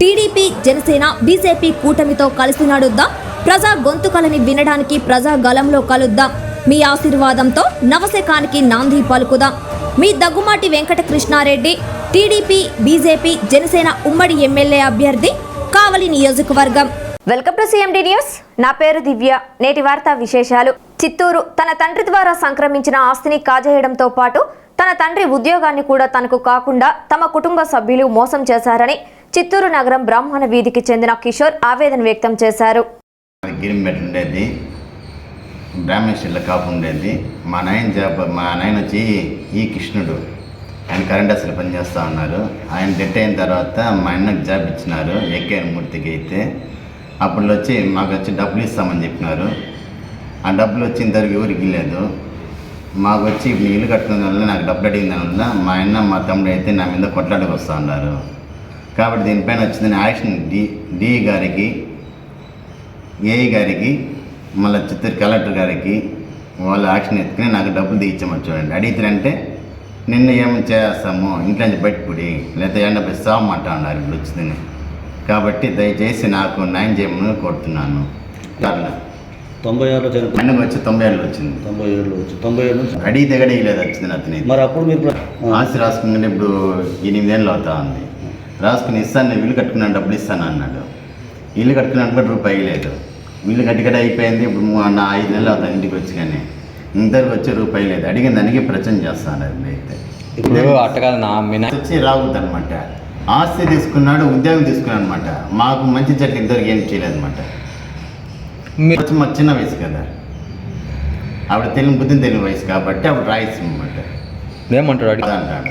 TDP Janasena BJP కూటమితో కలిసి నడుద్దాం ప్రజా గొంతుకలని వినడానికి ప్రజా గలంలో కలుద్దాం. మీ ఆశీర్వాదంతో నవశకానికి నాంది పలుకుదాం. మీ దగ్గుమాటి వెంకటకృష్ణారెడ్డి టీడీపీ బీజేపీ జనసేన ఉమ్మడి ఎమ్మెల్యే అభ్యర్థి కావలి నియోజకవర్గం. Welcome to CMD news. నా పేరు దివ్య. నేటి వార్తా విశేషాలు. చిత్తూరు తన తండ్రి ద్వారా సంక్రమించిన ఆస్తిని కాజేయడంతో పాటు తన తండ్రి ఉద్యోగాన్ని కూడా తనకు కాకుండా తమ కుటుంబ సభ్యులు మోసం చేశారని చిత్తూరు నగరం బ్రాహ్మణ వీధికి చెందిన కిషోర్ ఆవేదన వ్యక్తం చేశారు. గిరిమెట్ ఉండేది బ్రాహ్మణ కాపు ఉండేది. మా నాయన జాబ్ మా నాయన వచ్చి ఈ కృష్ణుడు. ఆయన కరెంట్ అసలు పనిచేస్తూ ఉన్నారు. ఆయన డెట్ అయిన తర్వాత మా అన్నకు జాబ్ ఇచ్చినారు ఎక్కేన మూర్తికి అయితే. అప్పుడు వచ్చి మాకు వచ్చి డబ్బులు ఇస్తామని చెప్పినారు. ఆ డబ్బులు వచ్చిన తర్వాత ఎవరికి లేదు మాకు వచ్చి ఇప్పుడు ఇల్లు కట్టుకున్న వల్ల నాకు డబ్బులు అడిగిన వల్ల మా అన్న మా తమ్ముడు అయితే నా మీద కొట్లాడికి వస్తూ ఉన్నారు. కాబట్టి దీనిపైన వచ్చిందని యాక్షన్ డి డి గారికి ఏఈ గారికి మళ్ళీ చిత్తూరు కలెక్టర్ గారికి వాళ్ళు యాక్షన్ ఎత్తుకుని నాకు డబ్బులు తీయించమని చూడండి. అడిగితే నిన్ను ఏమి చేస్తాము ఇంట్లో నుంచి బయటపడి లేదా ఎండ పోయి సావమంట ఉన్నారు ఇప్పుడు వచ్చిందని. కాబట్టి దయచేసి నాకు న్యాయం చేయమని కోరుతున్నాను. తొంభై ఆరులో చనిపోయింది మనకు వచ్చి తొంభై ఏళ్ళు వచ్చింది. తొంభై ఏళ్ళు వచ్చి తొంభై అడిగితే కూడా ఇవ్వలేదు వచ్చింది అతని మరి అప్పుడు మీరు ప్ర- ఆ, ఆస్తి రాసుకుంటే ఇప్పుడు ఎనిమిదేళ్ళు అవుతా ఉంది. రాసుకుని ఇస్తాను నేను ఇల్లు కట్టుకున్నాను డబ్బులు ఇస్తాను అన్నాడు. ఇల్లు కట్టుకున్నాను కూడా రూపాయి లేదు ఇల్లు కట్టుకడ అయిపోయింది ఇప్పుడు ము- నా ఐదు నెలలు అవుతాను ఇంటికి వచ్చి కానీ. ఇంతవరకు వచ్చే రూపాయి లేదు. అడిగిన దానికి ప్రచన చేస్తాను అది అయితే. ఇప్పుడు మీ వచ్చి రావద్దు అనమాట ఆస్తి తీసుకున్నాడు ఉద్యోగం తీసుకున్నాడు అనమాట మాకు మంచి చెట్టు ఇద్దరికి ఏం చేయలేదు అనమాట మీరు వచ్చి మాకు చిన్న వయసు కదా. ఆవిడ తెలియని బుద్ధిని తెలియని వయసు కాబట్టి ఆవిడ రాయిస్తుంది అనమాట ఏమంటాడు కాదంటాడు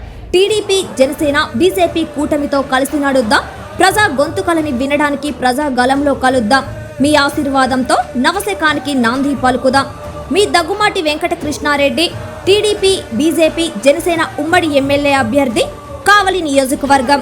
టీడీపీ జనసేన బీజేపీ కూటమితో కలిసి నడుద్దాం. ప్రజా గొంతుకలని వినడానికి ప్రజా గలంలో కలుద్దాం. మీ ఆశీర్వాదంతో నవశకానికి నాంది పలుకుదాం. మీ దగ్గుమాటి వెంకటకృష్ణారెడ్డి టీడీపీ బీజేపీ జనసేన ఉమ్మడి ఎమ్మెల్యే అభ్యర్థి కావలి నియోజకవర్గం.